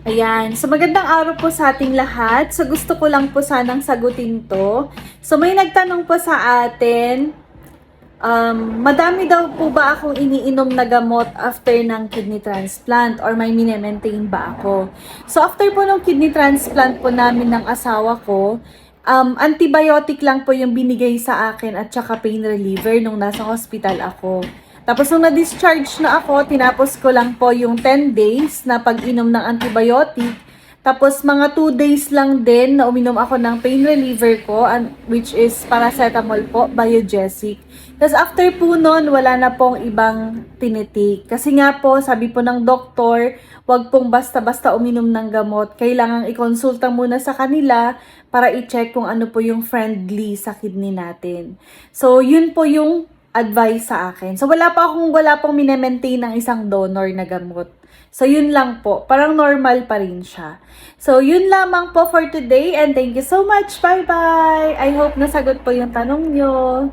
Ayan. So, magandang araw po sa ating lahat. So, gusto ko lang po sanang sagutin to. So, may nagtanong po sa atin, um, madami daw po ba akong iniinom na gamot after ng kidney transplant or may mine-maintain ba ako? So, after po ng kidney transplant po namin ng asawa ko, um, antibiotic lang po yung binigay sa akin at saka pain reliever nung nasa hospital ako. Tapos nung na-discharge na ako, tinapos ko lang po yung 10 days na pag-inom ng antibiotic. Tapos mga 2 days lang din na uminom ako ng pain reliever ko, which is paracetamol po, biogesic. Tapos after po nun, wala na pong ibang tinitik. Kasi nga po, sabi po ng doktor, wag pong basta-basta uminom ng gamot. Kailangang ikonsulta muna sa kanila para i-check kung ano po yung friendly sa kidney natin. So, yun po yung advice sa akin. So, wala pa akong, wala pong minemaintain ng isang donor na gamot. So, yun lang po. Parang normal pa rin siya. So, yun lamang po for today and thank you so much. Bye-bye! I hope nasagot po yung tanong nyo.